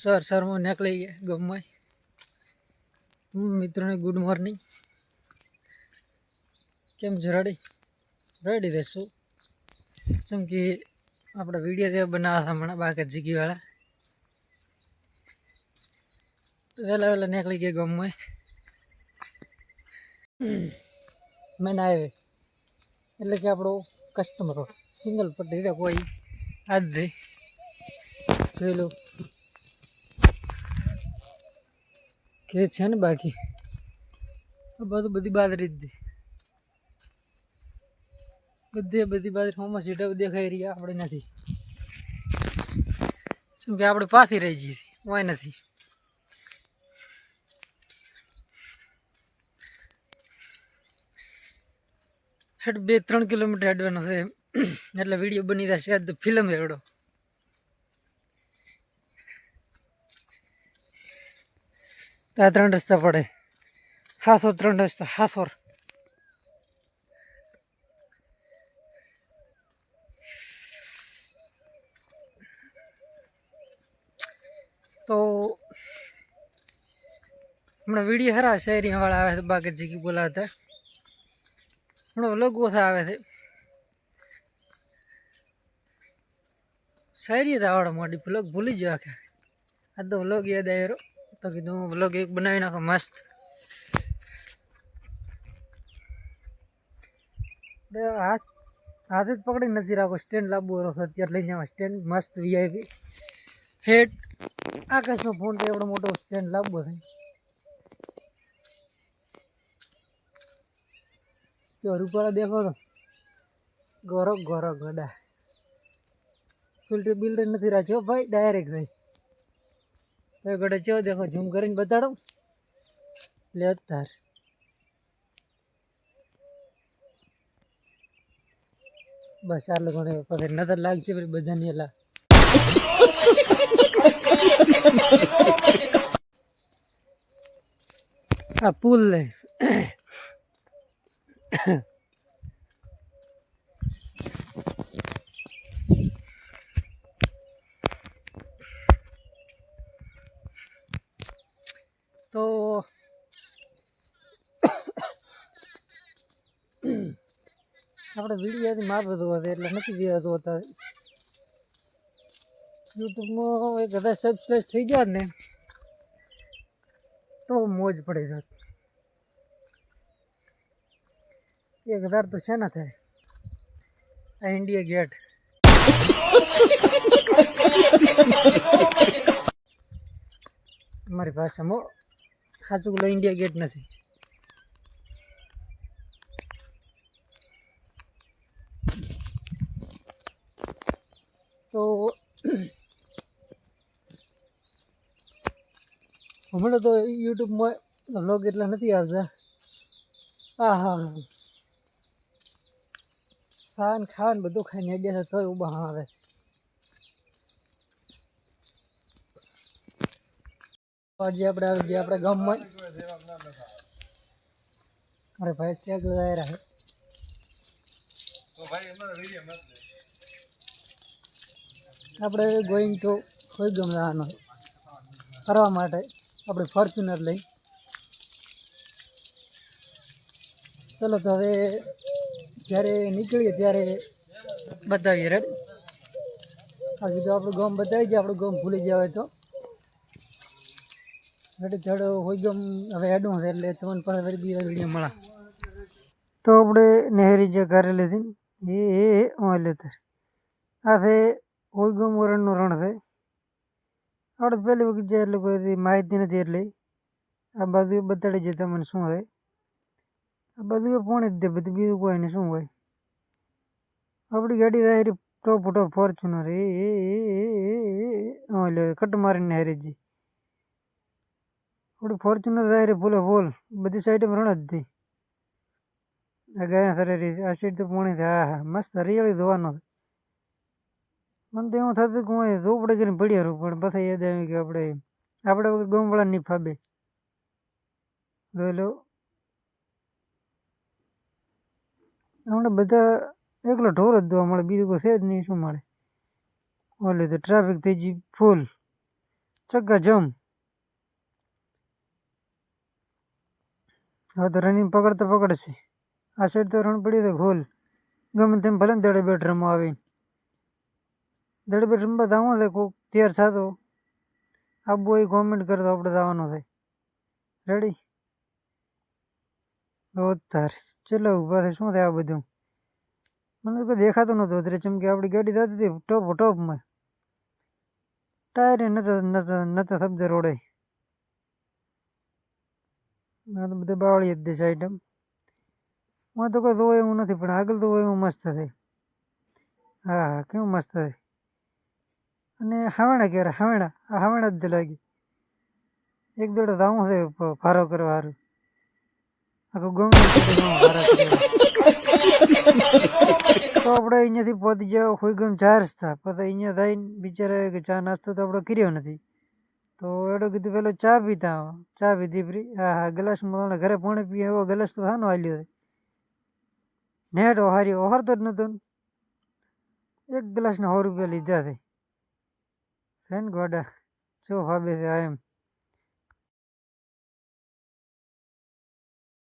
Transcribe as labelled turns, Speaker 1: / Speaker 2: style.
Speaker 1: Sir સરમાં નીકળી ગયા ગમમાં મિત્રોને ગુડ મોર્નિંગ કેમ છો રેડી રેડી રહેશું. જેમ કે આપણે વીડિયો તે બનાવ્યા હતા હમણાં બાકી જીગીવાળા વહેલા વહેલા નીકળી ગયા ગમમાં મેં આવે એટલે કે આપણો કસ્ટમર સિંગલ પટ્ટી રીતે કોઈ. આજ જોઈ લો. કે છે ને બાકી? બધું બધી બાદરી જ બધે બધી બાજરી હોમાં સીટા દેખાઈ રહી આપણે નથી. શું કે આપણે પાછી રહી જઈએ હોય નથી. હેડ બે ત્રણ કિલોમીટર હેડવાનો છે એટલે વીડિયો બની જશે આજ ફિલ્મ એવડો તો આ ત્રણ રસ્તા પડે હાસો ત્રણ રસ્તા હાસોર તો હમણાં વીડિયો ખરા શહેરીવાળા આવે છે, બાકી જીકી બોલાવતા હમણાં લઘુ ઓછા આવે છે. શાયરી તો આવડે મોડી પ્લગ ભૂલી જ આખા આ તો વ્લોગ યાદ આવ્યો તો કીધું હું વ્લોગ એક બનાવી નાખો, મસ્ત. હાથ, હાથે જ પકડી નથી રાખો સ્ટેન્ડ લાંબુ રહ્યો અત્યારે લઈને જવા સ્ટેન્ડ મસ્ત વીઆઈપી હેડ આકાશનો ફોન તો એવડો મોટો સ્ટેન્ડ લાંબો થાય જો રૂપાળા દેખો તો. ગોરો ગોરો ગોડા. ફિલ્ટર બિલ્ડર નથી રાખ્યો, ભાઈ ડાયરેક્ટ ભાઈ. તો ગોડે ચો દેખો, ઝૂમ કરીને બતાડો? લે તાર બસ આ લોકોને પછી નજર લાગશે પછી બધાને એલા. આ પુલ લે તો આપણે વિડીયોથી માર બધું હતું એટલે નથી દેવાતું હતા યુટ્યુબમાં એક હજાર સબસ્ક્રાઈબ થઈ ગયા ને, તો મોજ પડી જાત એક હજાર તો છે ને થાય આ ઇન્ડિયા ગેટ મારી ભાષામાં સાચું બોલો ઇન્ડિયા ગેટ નથી. તો હમણાં તો યુટ્યુબમાં વ્લોગ એટલા નથી આવતા. હા હા ખાન ખાન બધું ખાઈને અડ્યા છે તોય ઊભા આવે. આજે આપણે આવી ગયા આપણે ગામમાં. અરે ભાઈ શેક રહ્યા છે. આપણે ગોઈંગ ટુ કોઈ ગમ જવાનો ફરવા માટે આપણે ફોર્ચ્યુનર લઈ. ચલો તો હવે જ્યારે નીકળીએ ત્યારે બતાવીએ રેડ આ કીધું આપણું ગામ બતાવી જાય આપણું ગામ ભૂલી જાય તો. રેડી થોડો હોય ગમ હવે હેડું એટલે તમને પાસે ફરી બીજા વીડિયો મળે. તો આપણે નહેરી જે ઘરે લીધી. એ એ એ, ઓય લેતર આ છે રણનું રણ છે. આપણે પહેલી વખત જાય એટલે કોઈ માહિતી નથી એટલે. આ બાજુ બતાડી જાય તમને શું હોય આ એ પોણી જ દે બધું બીજું કોઈ નહીં, શું હોય. આપણી ગાડી હારી ટોપ ટોપ ફોર્ચ્યુનર એ એટલે કટ મારીને હારી જી આપણી ફોર્ચ્યુનર થાય ભૂલે ભૂલ. બધી સાઈડમાં રણ જ હતી આ ગયા સરે આ સાઈડ તો પોણી હા હા, મસ્ત હરિયાળી ધોવાનો મને તો એવું થતું કે હું ઝોપડે કરીને પડ્યા રહું, પણ પછી યાદ આવ્યું કે આપણે આપણે વગર ગામવાળા નહીં ફાબે. જોઈ હમણાં બધા એકલો ઢોર જ જોવા મળે, બીજું કોઈ છે જ નહીં, શું મળે? ઓલે તો ટ્રાફિક થઈ ગઈ ફૂલ ચક્કા જમ. હવે તો રનિંગ પકડતો પકડશે. આ સાઈડ તો રણ પડી તો ઘોલ ગમે તેમ ભલે દડે બેટ રમવા આવીને. દડે બેટ રમવા જવું છે કોઈક તૈયાર થતો. આબુ એ કોમેન્ટ કરતો આપણે જવાનું થાય. રેડી તાર ચલો ઊભા થાય. શું થાય આ બધું? મને તો દેખાતું નહોતું અત્યારે ચમકે આપણી ગાડી થતી હતી ટોપ, ટોપમાં. ટાયરે નતા નતા નતા શબ્દ રોડે. આ તો બધા બાવળી જ દેશ આઈટમ હું તો કોઈ જોવે એવું નથી, પણ આગળ તો હોય એવું મસ્ત થાય. હા હા, કેવું મસ્ત થાય? અને હાવણા ક્યારે હાવણા, આ હાવણા જ લાગી. એક દોડે જાવું છે ફારો કરવા સારું આખું ગમે તો આપણે અહીંયાથી પહોંચી જાવ કોઈ ગમ ચાર રસ્તા પછી અહીંયા થઈને બિચારા કે ચા નાસ્તો તો આપણે કર્યો નથી. તો એડો કીધું પેલો ચા પીતા ચા પીધી ફ્રી હા હા ગ્લાસમાં ઘરે પાણી પીએ એવો ગ્લાસ તો થાનો હાલ્યો નેટ ઓહારી ઓહારતો જ નતો ને. એક ગ્લાસના સો રૂપિયા લીધા છે. છે ને ગોડા જો ભાવે છે આ એમ